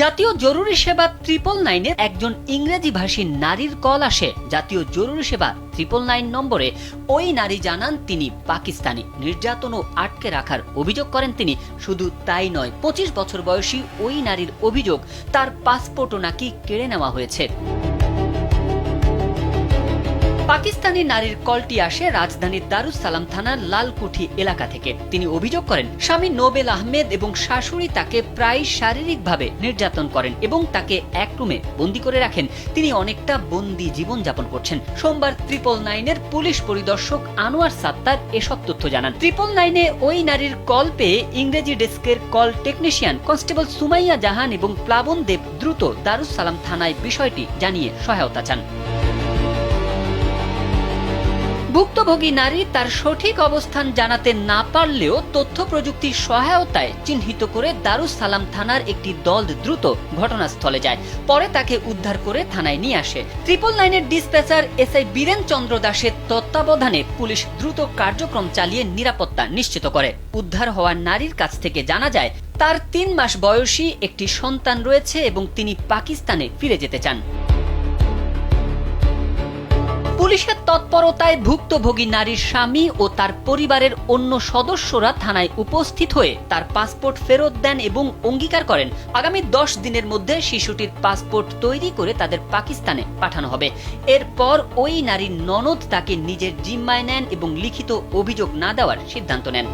জাতীয় জরুরি সেবা ট্রিপল নাইনে একজন ইংরেজি ভাষী নারীর কল আসে। জাতীয় জরুরি সেবা ত্রিপল নাইন নম্বরে ওই নারী জানান তিনি পাকিস্তানি। নির্যাতন ও আটকে রাখার অভিযোগ করেন তিনি। শুধু তাই নয়, পঁচিশ বছর বয়সী ওই নারীর অভিযোগ তার পাসপোর্টও নাকি কেড়ে নেওয়া হয়েছে। পাকিস্তানি নারীর কলটি আসে রাজধানীর দারুস সালাম থানার লালকুঠি এলাকা থেকে। তিনি অভিযোগ করেন, স্বামী নোবেল আহমেদ এবং শাশুড়ি তাকে প্রায় শারীরিকভাবে নির্যাতন করেন এবং তাকে এক রুমে বন্দি করে রাখেন। তিনি অনেকটা বন্দি জীবন যাপন করছেন। সোমবার ট্রিপল নাইনের পুলিশ পরিদর্শক আনোয়ার সাত্তার এসব তথ্য জানান। ট্রিপল নাইনে ওই নারীর কল পেয়ে ইংরেজি ডেস্কের call technician constable Sumaiya Jahan এবং প্লাবন দেব দ্রুত দারুস সালাম থানায় বিষয়টি জানিয়ে সহায়তা চান। ভুক্তভোগী নারী তার সঠিক অবস্থান জানাতে না পারলেও তথ্য প্রযুক্তির সহায়তায় চিহ্নিত করে দারুস সালাম থানার একটি দল দ্রুত ঘটনাস্থলে যায়। পরে তাকে উদ্ধার করে থানায় নিয়ে আসে। ট্রিপল নাইনের ডিসপ্যাচার এসআই বীরেন চন্দ্র দাসের তত্ত্বাবধানে পুলিশ দ্রুত কার্যক্রম চালিয়ে নিরাপত্তা নিশ্চিত করে। উদ্ধার হওয়া নারীর কাছ থেকে জানা যায়, তার তিন মাস বয়সী একটি সন্তান রয়েছে এবং তিনি পাকিস্তানে ফিরে যেতে চান। পুলিশের তৎপরতায় ভুক্তভোগী নারীর স্বামী ও তার পরিবারের অন্য সদস্যরা থানায় উপস্থিত হয়ে তার পাসপোর্ট ফেরত দেন এবং অঙ্গীকার করেন। আগামী দশ দিনের মধ্যে শিশুটির পাসপোর্ট তৈরি করে তাদের পাকিস্তানে পাঠানো হবে। এরপর ওই নারীর ননদ তাকে নিজের জিম্মায় নেন এবং লিখিত অভিযোগ না দেওয়ার সিদ্ধান্ত নেন।